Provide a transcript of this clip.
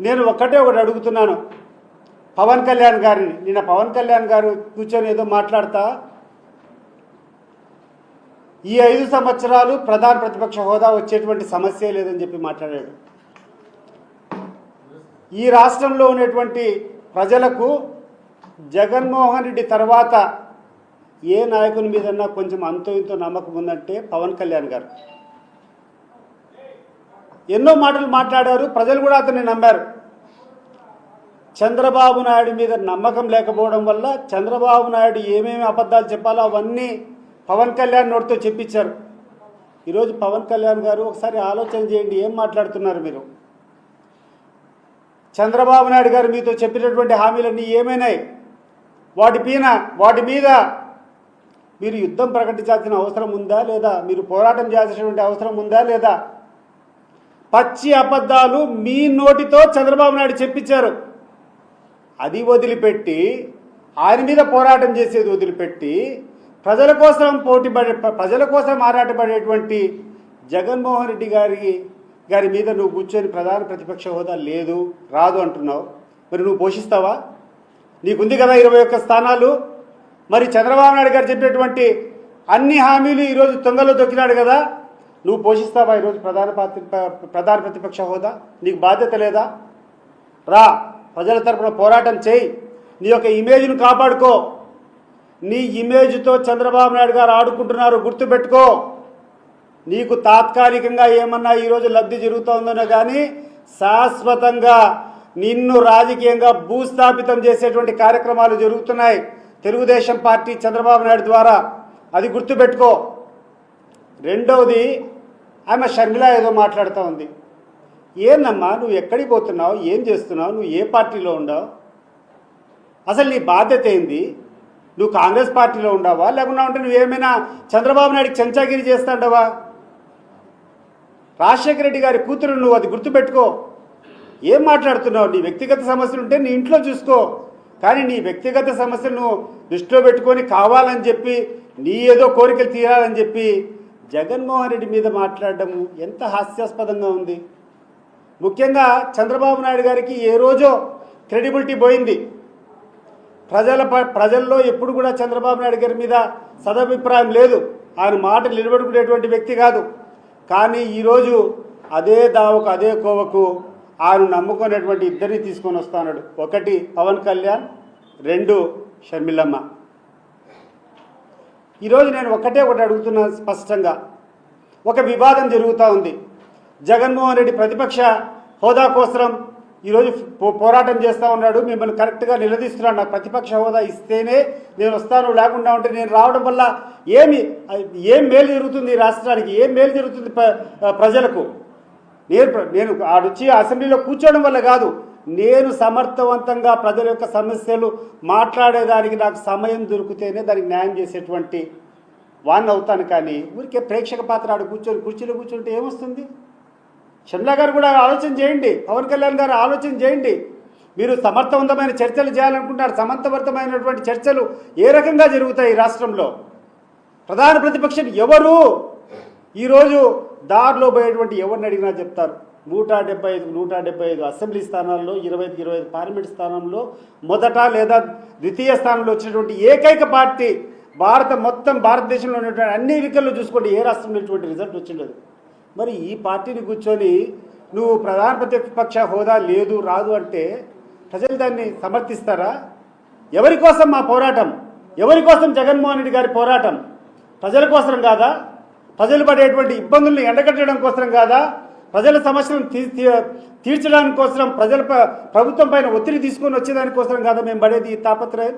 నేను ఒక్కటే ఒకటి అడుగుతున్నాను. పవన్ కళ్యాణ్ గారిని. నిన్న పవన్ కళ్యాణ్ గారు కూర్చొని ఏదో మాట్లాడతా. ఈ ఐదు సంవత్సరాలు ప్రధాన ప్రతిపక్ష హోదా వచ్చేటువంటి సమస్య లేదని చెప్పి మాట్లాడాడు. ఈ రాష్ట్రంలో ఉన్నటువంటి ప్రజలకు జగన్మోహన్ రెడ్డి తర్వాత ఏ నాయకుని మీదన్నా కొంచెం అంతో ఇంతో నమ్మకం ఉందంటే పవన్ కళ్యాణ్ గారు. ఎన్నో మాటలు మాట్లాడారు ప్రజలు కూడా అతన్ని నమ్మారు. చంద్రబాబు నాయుడు మీద నమ్మకం లేకపోవడం వల్ల చంద్రబాబు నాయుడు ఏమేమి అబద్ధాలు చెప్పాలో అవన్నీ పవన్ కళ్యాణ్ నోటితో చెప్పించారు. ఈరోజు పవన్ కళ్యాణ్ గారు ఒకసారి ఆలోచన చేయండి ఏం మాట్లాడుతున్నారు మీరు? చంద్రబాబు నాయుడు గారు మీతో చెప్పినటువంటి హామీలన్నీ ఏమైనాయి? వాటి పైన వాటి మీద మీరు యుద్ధం ప్రకటించాల్సిన అవసరం ఉందా లేదా? మీరు పోరాటం చేయాల్సినటువంటి అవసరం ఉందా లేదా? పచ్చి అబద్ధాలు మీ నోటితో చంద్రబాబు నాయుడు చెప్పించారు. అది వదిలిపెట్టి ఆయన మీద పోరాటం చేసేది వదిలిపెట్టి ప్రజల కోసం పోటీపడే ప్రజల కోసం ఆరాటపడేటువంటి జగన్మోహన్ రెడ్డి గారి గారి మీద నువ్వు కూర్చొని ప్రధాన ప్రతిపక్ష హోదా లేదు రాదు అంటున్నావు. మరి నువ్వు పోషిస్తావా? నీకుంది కదా ఇరవై ఒక్క స్థానాలు. మరి చంద్రబాబు నాయుడు గారు చెప్పినటువంటి అన్ని హామీలు ఈరోజు తొంగలో దొక్కినాడు కదా. నువ్వు పోషిస్తావా ఈరోజు ప్రధాన ప్రధాన ప్రతిపక్ష హోదా? నీకు బాధ్యత లేదా? రా ప్రజల తరపున పోరాటం చేయి. నీ యొక్క ఇమేజ్ను కాపాడుకో. నీ ఇమేజ్తో చంద్రబాబు నాయుడు గారు ఆడుకుంటున్నారు గుర్తుపెట్టుకో. నీకు తాత్కాలికంగా ఏమన్నా ఈరోజు లబ్ధి జరుగుతుందనో కానీ శాశ్వతంగా నిన్ను రాజకీయంగా భూస్థాపితం చేసేటువంటి కార్యక్రమాలు జరుగుతున్నాయి. తెలుగుదేశం పార్టీ చంద్రబాబు నాయుడు ద్వారా. అది గుర్తుపెట్టుకో. రెండవది ఆమె షర్మిల ఏదో మాట్లాడుతూ ఉంది. ఏందమ్మా నువ్వు ఎక్కడికి పోతున్నావు? ఏం చేస్తున్నావు? నువ్వు ఏ పార్టీలో ఉండవు? అసలు నీ బాధ్యత ఏంది? నువ్వు కాంగ్రెస్ పార్టీలో ఉండవా? లేకుండా ఉంటే నువ్వేమైనా చంద్రబాబు నాయుడికి చెంచాగిరి చేస్తాండవా? రాజశేఖర రెడ్డి గారి కూతురు నువ్వు అది గుర్తుపెట్టుకో. ఏం మాట్లాడుతున్నావు? నీ వ్యక్తిగత సమస్యలు ఉంటే నీ ఇంట్లో చూసుకో. కానీ నీ వ్యక్తిగత సమస్యలు నువ్వు దృష్టిలో పెట్టుకొని కావాలని చెప్పి నీ ఏదో కోరికలు తీరాలని చెప్పి జగన్మోహన్ రెడ్డి మీద మాట్లాడడం ఎంత హాస్యాస్పదంగా ఉంది. ముఖ్యంగా చంద్రబాబు నాయుడు గారికి ఏ రోజో క్రెడిబిలిటీ పోయింది. ప్రజల ప- ప్రజల్లో ఎప్పుడు కూడా చంద్రబాబు నాయుడు గారి మీద సదభిప్రాయం లేదు. ఆయన మాట నిలబెట్టుకునేటువంటి వ్యక్తి కాదు. కానీ ఈరోజు అదే దావకు అదే కోవకు ఆయన నమ్ముకునేటువంటి ఇద్దరిని తీసుకొని వస్తున్నాడు ఒకటి పవన్ కళ్యాణ్ రెండు షర్మిలమ్మ. ఈరోజు నేను ఒకటే ఒకటి అడుగుతున్నా స్పష్టంగా. ఒక వివాదం జరుగుతూ ఉంది. జగన్మోహన్ రెడ్డి ప్రతిపక్ష హోదా కోసం ఈరోజు పో- పోరాటం చేస్తూ ఉన్నాడు. మిమ్మల్ని కరెక్ట్గా నిలదీస్తున్నాడు నాకు ప్రతిపక్ష హోదా ఇస్తేనే నేను వస్తాను. లేకుండా ఉంటే నేను రావడం వల్ల ఏమి ఏం మేలు జరుగుతుంది రాష్ట్రానికి? ఏం మేలు జరుగుతుంది ప్ర- ప్రజలకు? నేను ప్ర- నేను ఆడొచ్చి అసెంబ్లీలో కూర్చోవడం వల్ల కాదు. నేను సమర్థవంతంగా ప్రజల యొక్క సమస్యలు మాట్లాడేదానికి నాకు సమయం దొరికితేనే దానికి న్యాయం చేసేటువంటి వాడిని అవుతాను కానీ ఊరికే ప్రేక్షక పాత్ర ఆడ కూర్చొని కుర్చీలో కూర్చుంటే ఏమొస్తుంది? షమ్లా గారు కూడా ఆలోచన చేయండి. పవన్ కళ్యాణ్ గారు ఆలోచన చేయండి. మీరు సమర్థవంతమైన చర్చలు చేయాలనుకుంటున్నారు. సమర్థవంతమైనటువంటి చర్చలు ఏ రకంగా జరుగుతాయి ఈ రాష్ట్రంలో? ప్రధాన ప్రతిపక్షం ఎవరు? ఈరోజు దారిలో పోయేటువంటి ఎవరిని అడిగినా చెప్తారు. నూట డెబ్బై ఐదు నూట డెబ్బై ఐదు అసెంబ్లీ స్థానాల్లో ఇరవై ఐదు ఇరవై ఐదు పార్లమెంట్ స్థానంలో మొదట లేదా ద్వితీయ స్థానంలో వచ్చినటువంటి ఏకైక పార్టీ భారత మొత్తం భారతదేశంలో ఉన్నటువంటి అన్ని ఎన్నికల్లో చూసుకోండి ఏ రాష్ట్రంలో ఇటువంటి రిజల్ట్ వచ్చిండదు. మరి ఈ పార్టీని కూర్చొని నువ్వు ప్రధాన ప్రతిపక్ష హోదా లేదు రాదు అంటే ప్రజలు దాన్ని సమర్థిస్తారా? ఎవరి కోసం మా పోరాటం? ఎవరి కోసం జగన్మోహన్ రెడ్డి గారి పోరాటం? ప్రజల కోసం కాదా? ప్రజలు పడేటువంటి ఇబ్బందుల్ని ఎండగట్టడం కోసం కాదా? ప్రజల సమస్యలను తీ- తీర్చడానికి కోసం ప్రజల ప్రభుత్వం పైన ఒత్తిడి తీసుకొని వచ్చేదానికోసం కదా మేము పడేది ఈ తాపత్రయం.